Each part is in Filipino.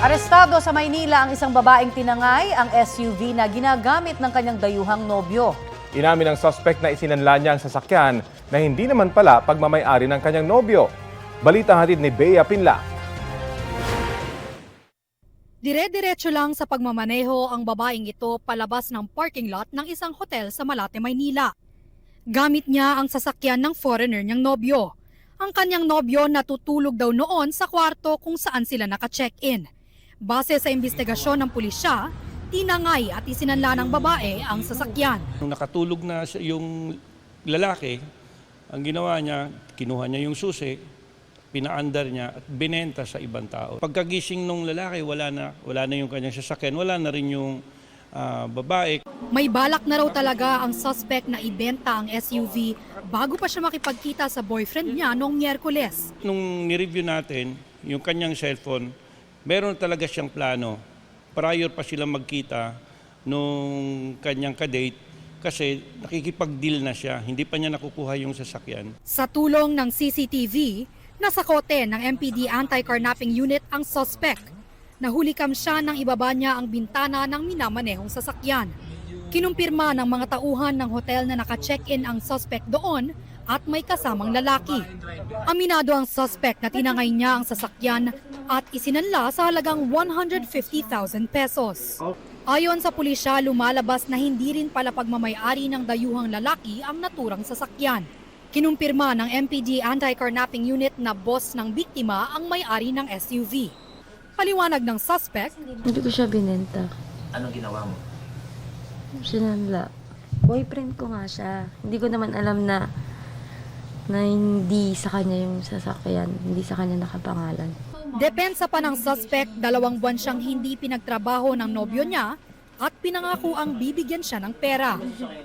Arestado sa Maynila ang isang babaeng tinangay ang SUV na ginagamit ng kanyang dayuhang nobyo. Inamin ng suspect na isinanla niya ang sasakyan na hindi naman pala pagmamayari ng kanyang nobyo. Balita hatid ni Bea Pinla. Dire-diretso lang sa pagmamaneho ang babaeng ito palabas ng parking lot ng isang hotel sa Malate, Maynila. Gamit niya ang sasakyan ng foreigner niyang nobyo. Ang kanyang nobyo natutulog daw noon sa kwarto kung saan sila naka-check-in. Base sa investigasyon ng pulisya, tinangay at isinanla ng babae ang sasakyan. Nung nakatulog na yung lalaki, ang ginawa niya, kinuha niya yung susi, pinaandar niya at binenta sa ibang tao. Pagkagising nung lalaki, wala na, wala na yung kanyang sasakyan, wala na rin yung ah, babae. May balak na raw talaga ang suspect na ibenta ang SUV bago pa siya makipagkita sa boyfriend niya noong Miyerkules. Nung nireview natin, yung kanyang cellphone, meron talaga siyang plano. Prior pa sila magkita nung kanyang kadate kasi nakikipag-deal na siya. Hindi pa niya nakukuha yung sasakyan. Sa tulong ng CCTV, nasa kote ng MPD Anti-Carnapping Unit ang suspect. Nahulikam siya nang ibaba niya ang bintana ng minamanehong sasakyan. Kinumpirma ng mga tauhan ng hotel na naka-check-in ang suspect doon at may kasamang lalaki. Aminado ang suspect na tinangay niya ang sasakyan at isinanla sa halagang 150,000 pesos. Ayon sa pulisya, lumalabas na hindi rin pala pagmamayari ng dayuhang lalaki ang naturang sasakyan. Kinumpirma ng MPD Anti-Carnapping Unit na boss ng biktima ang may-ari ng SUV. Paliwanag ng suspect, Hindi ko siya binenta. Anong ginawa mo? Sinanla. Boyfriend ko nga siya. Hindi ko naman alam na na hindi sa kanya yung sasakyan. Hindi sa kanya nakapangalan. depensa pa ng suspect, dalawang buwan siyang hindi pinagtrabaho ng nobyo niya at pinangako ang bibigyan siya ng pera.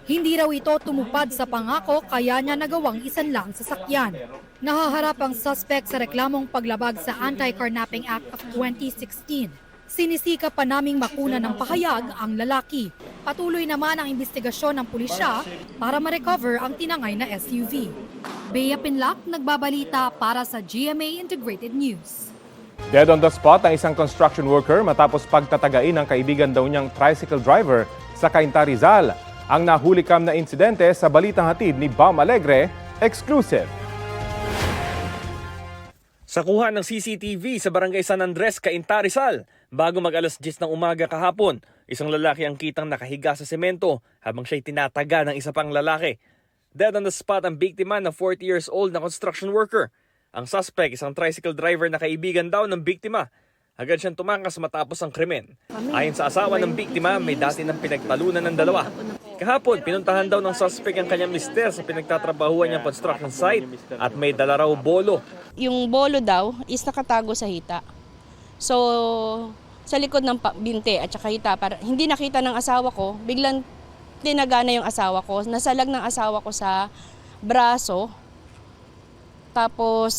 Hindi raw ito tumupad sa pangako kaya niya nagawang isanla ang sasakyan. Nahaharap ang suspect sa reklamong paglabag sa Anti-Carnapping Act of 2016. Sinisika pa naming makuna ng pahayag ang lalaki. Patuloy naman ang investigasyon ng pulisya para ma-recover ang tinangay na SUV. Bea Pinlac, nagbabalita para sa GMA Integrated News. Dead on the spot ang isang construction worker matapos pagtatagain ng kaibigan daw niyang tricycle driver sa Cainta Rizal. Ang nahulikam na insidente sa balitang hatid ni Bam Alegre, exclusive. Sa kuha ng CCTV sa Barangay San Andres, Cainta, Rizal, bago mag alas 10 ng umaga kahapon, isang lalaki ang kitang nakahiga sa semento habang siya'y tinataga ng isa pang lalaki. Dead on the spot ang biktima na 40 years old na construction worker. Ang suspect, isang tricycle driver na kaibigan daw ng biktima. Agad siyang tumakas matapos ang krimen. Ayon sa asawa ng biktima, may dati ng pinagtalunan ng dalawa. Kahapon, pinuntahan daw ng suspect ang kanyang mister sa pinagtatrabahuan niyang construction site at may dala raw bolo yung bolo daw is nakatago sa hita. So, sa likod ng binte at saka hita, para, hindi nakita ng asawa ko, biglang tinagana yung asawa ko. Nasalag ng asawa ko sa braso. Tapos,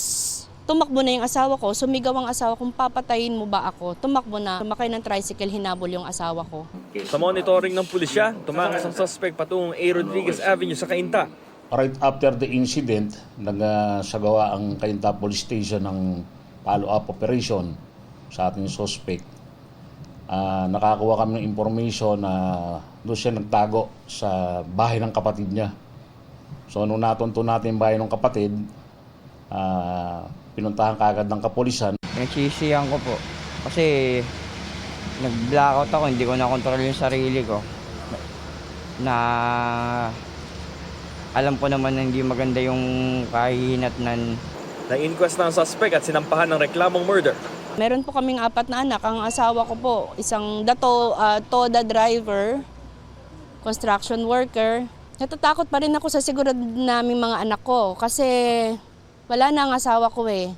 tumakbo na yung asawa ko. Sumigaw ang asawa kung papatayin mo ba ako. Tumakbo na. Tumakay ng tricycle, hinabol yung asawa ko. Sa monitoring ng pulisya, tumakas ang suspect patungong A. Rodriguez Avenue sa Cainta. Right after the incident, nagsagawa ang Cainta Police Station ng follow-up operation sa ating suspect. Ah, nakakuha kami ng information na doon siya nagtago sa bahay ng kapatid niya. So nung natunto natin yung bahay ng kapatid, ah, pinuntahan kagad ng kapulisan Nagsisiyan ko po. Kasi nag-blackout ako, hindi ko na-control yung sarili ko. Na alam ko naman na hindi maganda yung kahihinatnan. Na-inquest na ang suspect at sinampahan ng reklamong murder. Meron po kaming apat na anak. Ang asawa ko po, isang dato, ah, TODA driver, construction worker. Natatakot pa rin ako sa seguridad naming mga anak ko kasi wala na ang asawa ko eh.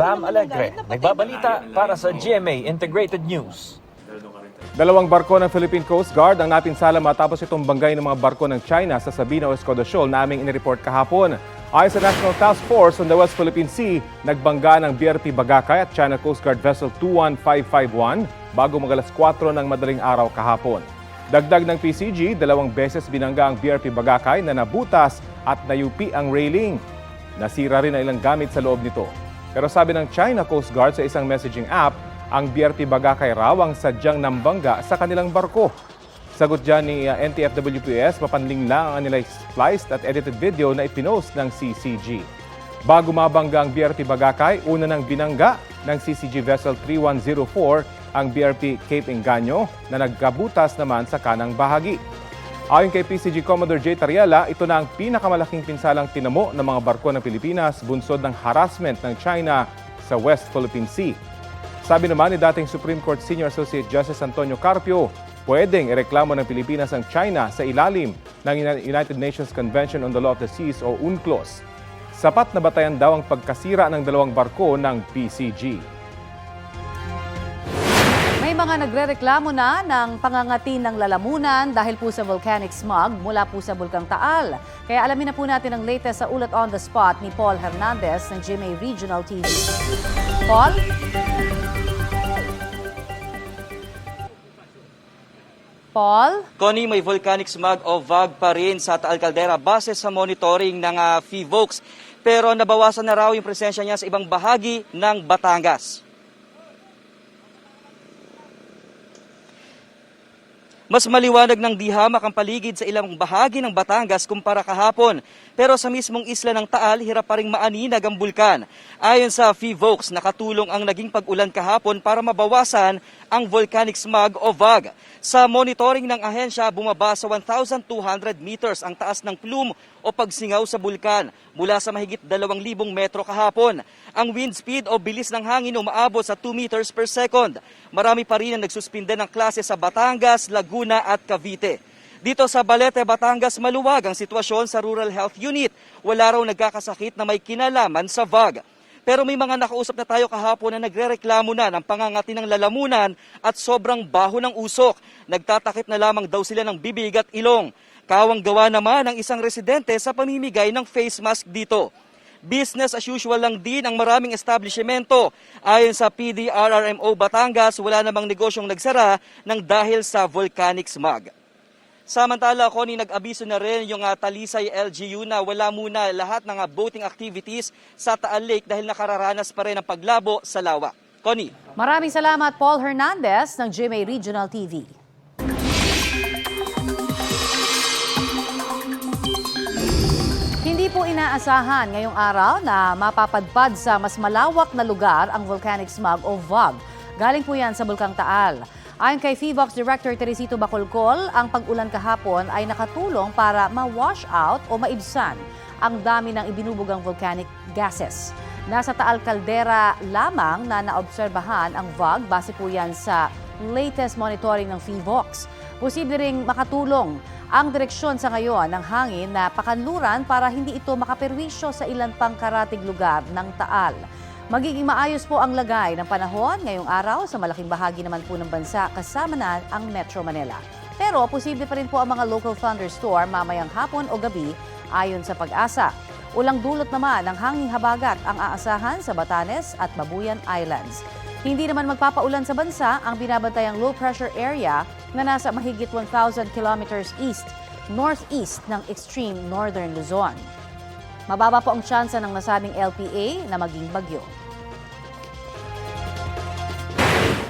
Bam Alegre, nagbabalita para sa GMA Integrated News. Dalawang barko ng Philippine Coast Guard ang napinsala matapos itong banggay ng mga barko ng China sa Sabina Escoda Shoal naming inireport kahapon. Ayon sa National Task Force on the West Philippine Sea, nagbangga ng BRP Bagakay at China Coast Guard Vessel 21551 bago magalas 4 ng madaling araw kahapon. Dagdag ng PCG, dalawang beses binangga ang BRP Bagakay na nabutas at nayupi ang railing. Nasira rin ang ilang gamit sa loob nito. Pero sabi ng China Coast Guard sa isang messaging app, ang BRT Bagakay raw ang sadyang nambangga sa kanilang barko. Sagot dyan ni uh, NTFWPS, mapanling lang ang nila spliced at edited video na ipinost ng CCG. Bago mabangga ang BRT Bagakay, una nang binangga ng CCG Vessel 3104 ang BRT Cape Engaño na nagkabutas naman sa kanang bahagi. Ayon kay PCG Commodore J. Tariela, ito na ang pinakamalaking pinsalang tinamo ng mga barko ng Pilipinas bunsod ng harassment ng China sa West Philippine Sea. Sabi naman ni dating Supreme Court Senior Associate Justice Antonio Carpio, pwedeng ireklamo ng Pilipinas ang China sa ilalim ng United Nations Convention on the Law of the Seas o UNCLOS. Sapat na batayan daw ang pagkasira ng dalawang barko ng PCG. May mga nagrereklamo na ng pangangati ng lalamunan dahil po sa volcanic smog mula po sa Bulkang Taal. Kaya alamin na po natin ang latest sa ulat on the spot ni Paul Hernandez ng GMA Regional TV. Paul? Paul? Connie, may volcanic smog o VAG pa rin sa Taal Caldera base sa monitoring ng uh, FIVOX. Pero nabawasan na raw yung presensya niya sa ibang bahagi ng Batangas. Mas maliwanag ng dihamak ang paligid sa ilang bahagi ng Batangas kumpara kahapon. Pero sa mismong isla ng Taal, hirap pa rin maaninag ang bulkan. Ayon sa FIVOX, nakatulong ang naging pag-ulan kahapon para mabawasan ang volcanic smog o VAG. Sa monitoring ng ahensya, bumaba sa 1,200 meters ang taas ng plume o pagsingaw sa bulkan mula sa mahigit 2,000 metro kahapon. Ang wind speed o bilis ng hangin umaabot sa 2 meters per second. Marami pa rin ang nagsuspinde ng klase sa Batangas, Laguna at Cavite. Dito sa Balete, Batangas, maluwag ang sitwasyon sa Rural Health Unit. Wala raw nagkakasakit na may kinalaman sa VAG. Pero may mga nakausap na tayo kahapon na nagrereklamo na ng pangangati ng lalamunan at sobrang baho ng usok. Nagtatakip na lamang daw sila ng bibig at ilong. Kawang gawa naman ng isang residente sa pamimigay ng face mask dito. Business as usual lang din ang maraming establishmento. Ayon sa PDRRMO Batangas, wala namang negosyong nagsara ng dahil sa volcanic smog. Samantala, Connie, nag-abiso na rin yung uh, Talisay LGU na wala muna lahat ng uh, boating activities sa Taal Lake dahil nakararanas pa rin ng paglabo sa lawa. Connie. Maraming salamat Paul Hernandez ng GMA Regional TV. Hindi po inaasahan ngayong araw na mapapadpad sa mas malawak na lugar ang volcanic smog o VOG. Galing po yan sa Bulkang Taal. Ayon kay FIVOX Director Teresito Bacolcol, ang pag-ulan kahapon ay nakatulong para ma-wash out o maibsan ang dami ng ibinubugang volcanic gases. Nasa Taal Caldera lamang na naobserbahan ang VOG base po yan sa latest monitoring ng FIVOX. Posible ring makatulong ang direksyon sa ngayon ng hangin na pakanluran para hindi ito makaperwisyo sa ilan pang karatig lugar ng Taal. Magiging maayos po ang lagay ng panahon ngayong araw sa malaking bahagi naman po ng bansa kasama na ang Metro Manila. Pero posible pa rin po ang mga local thunderstorm mamayang hapon o gabi ayon sa pag-asa. Ulang dulot naman ng hanging habagat ang aasahan sa Batanes at Babuyan Islands. Hindi naman magpapaulan sa bansa ang binabantayang low pressure area na nasa mahigit 1,000 kilometers east, northeast ng extreme northern Luzon. Mababa po ang tsansa ng nasabing LPA na maging bagyo.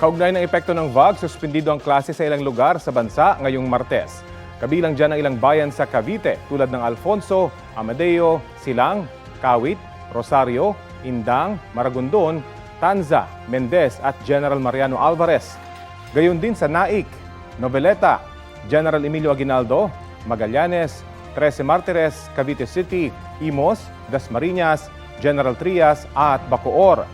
Kaugnay ng epekto ng VAG, suspendido ang klase sa ilang lugar sa bansa ngayong Martes. Kabilang dyan ang ilang bayan sa Cavite tulad ng Alfonso, Amadeo, Silang, Kawit, Rosario, Indang, Maragondon, Tanza, Mendez at General Mariano Alvarez. Gayon din sa Naik, Noveleta, General Emilio Aguinaldo, Magallanes, Trece Martires, Cavite City, Imos, Dasmariñas, General Trias at Bacoor.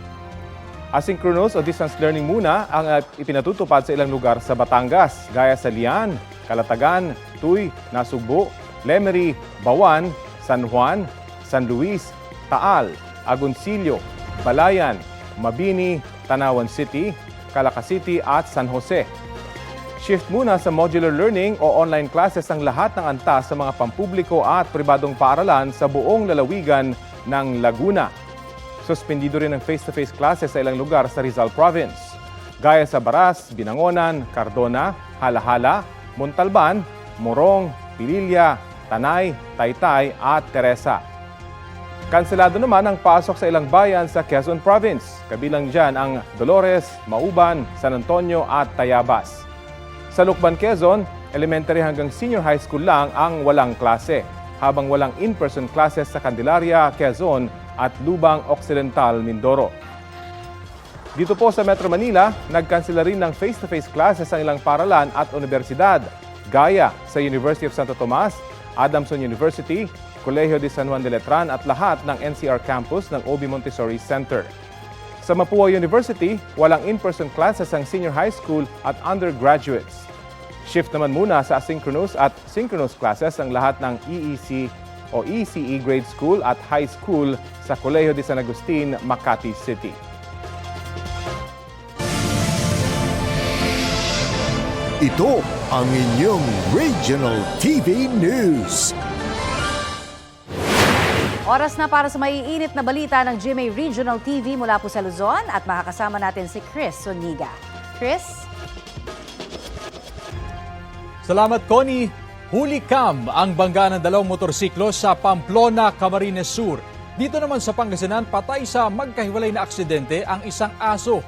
Asynchronous o distance learning muna ang uh, ipinatutupad sa ilang lugar sa Batangas, gaya sa Lian, Calatagan, Tuy, Nasugbo, Lemery, Bawan, San Juan, San Luis, Taal, Agoncillo, Balayan, Mabini, Tanawan City, Calaca City at San Jose. Shift muna sa modular learning o online classes ang lahat ng antas sa mga pampubliko at pribadong paaralan sa buong lalawigan ng Laguna. Suspendido rin ang face-to-face classes sa ilang lugar sa Rizal Province. Gaya sa Baras, Binangonan, Cardona, Halahala, Montalban, Morong, Pililla, Tanay, Taytay at Teresa. Kanselado naman ang pasok sa ilang bayan sa Quezon Province. Kabilang dyan ang Dolores, Mauban, San Antonio at Tayabas. Sa Lukban, Quezon, elementary hanggang senior high school lang ang walang klase, habang walang in-person classes sa Candelaria, Quezon at Lubang Occidental, Mindoro. Dito po sa Metro Manila, nagkansela rin ng face-to-face classes ang ilang paralan at universidad, gaya sa University of Santo Tomas, Adamson University, Colegio de San Juan de Letran at lahat ng NCR campus ng OB Montessori Center. Sa Mapua University, walang in-person classes ang senior high school at undergraduates. Shift naman muna sa asynchronous at synchronous classes ang lahat ng EEC o ECE grade school at high school sa Colegio de San Agustin, Makati City. Ito ang inyong Regional TV News. Oras na para sa maiinit na balita ng GMA Regional TV mula po sa Luzon at makakasama natin si Chris Soniga. Chris? Salamat, Connie. Huli cam ang bangga ng dalawang motorsiklo sa Pamplona, Camarines Sur. Dito naman sa Pangasinan, patay sa magkahiwalay na aksidente ang isang aso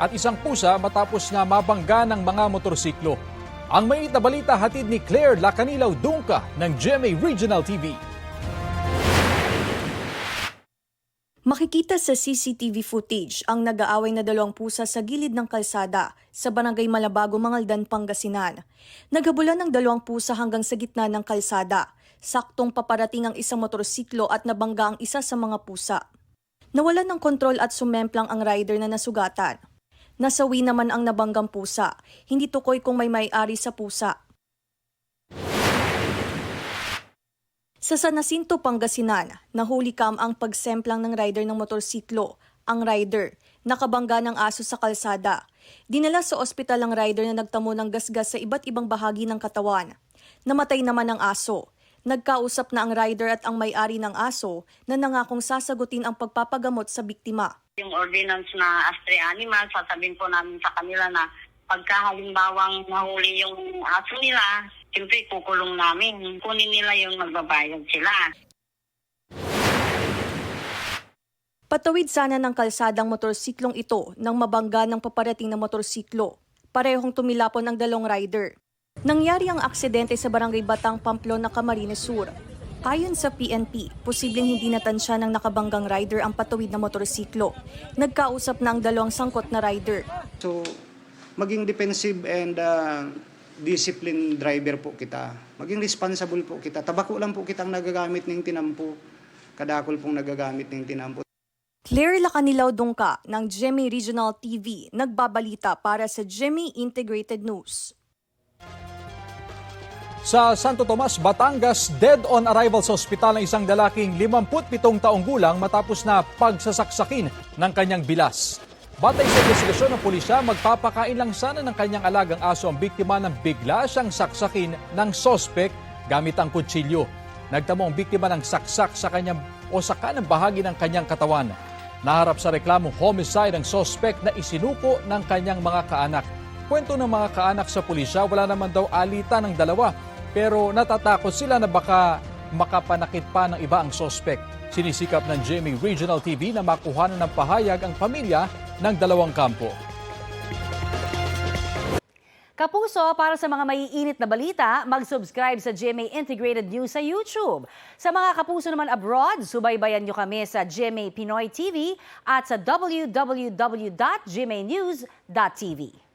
at isang pusa matapos na mabangga ng mga motorsiklo. Ang mainit na balita hatid ni Claire Lacanilaw Dungka ng GMA Regional TV. Makikita sa CCTV footage ang nag-aaway na dalawang pusa sa gilid ng kalsada sa barangay Malabago, Mangaldan, Pangasinan. Naghabulan ng dalawang pusa hanggang sa gitna ng kalsada. Saktong paparating ang isang motorsiklo at nabangga ang isa sa mga pusa. Nawalan ng kontrol at sumemplang ang rider na nasugatan. Nasawi naman ang nabanggang pusa. Hindi tukoy kung may may-ari sa pusa. Sa San Jacinto, Pangasinan, nahuli kam ang pagsemplang ng rider ng motorsiklo. Ang rider, nakabangga ng aso sa kalsada. Dinala sa ospital ang rider na nagtamo ng gasgas sa iba't ibang bahagi ng katawan. Namatay naman ang aso. Nagkausap na ang rider at ang may-ari ng aso na nangakong sasagutin ang pagpapagamot sa biktima. Yung ordinance na astray animal, sasabihin po namin sa kanila na pagka halimbawang nahuli yung aso nila, siyempre kukulong namin. Kunin nila yung magbabayad sila. Patawid sana ng kalsadang motorsiklong ito nang mabangga ng paparating na motorsiklo. Parehong tumilapon ang dalawang rider. Nangyari ang aksidente sa barangay Batang Pamplona, Camarines Sur. Ayon sa PNP, posibleng hindi natansya ng nakabanggang rider ang patawid na motorsiklo. Nagkausap na ang dalawang sangkot na rider. So, maging defensive and uh, disciplined driver po kita. Maging responsible po kita. Tabako lang po kitang nagagamit ng tinampo. Kadakol pong nagagamit ng tinampo. Claire Lacanilaw Dungka ng Jemmy Regional TV nagbabalita para sa Jemmy Integrated News. Sa Santo Tomas, Batangas, dead on arrival sa ospital ng isang lalaking 57 taong gulang matapos na pagsasaksakin ng kanyang bilas. Batay sa investigasyon ng pulisya, magpapakain lang sana ng kanyang alagang aso ang biktima ng bigla siyang saksakin ng sospek gamit ang kutsilyo. Nagtamo ang biktima ng saksak sa kanyang o sa kanang bahagi ng kanyang katawan. Naharap sa reklamong homicide ang sospek na isinuko ng kanyang mga kaanak. Kwento ng mga kaanak sa pulisya, wala naman daw alitan ng dalawa pero natatakot sila na baka makapanakit pa ng iba ang sospek. Sinisikap ng GMA Regional TV na makuha ng pahayag ang pamilya ng dalawang kampo. Kapuso, para sa mga maiinit na balita, mag-subscribe sa GMA Integrated News sa YouTube. Sa mga kapuso naman abroad, subaybayan nyo kami sa GMA Pinoy TV at sa www.gmanews.tv.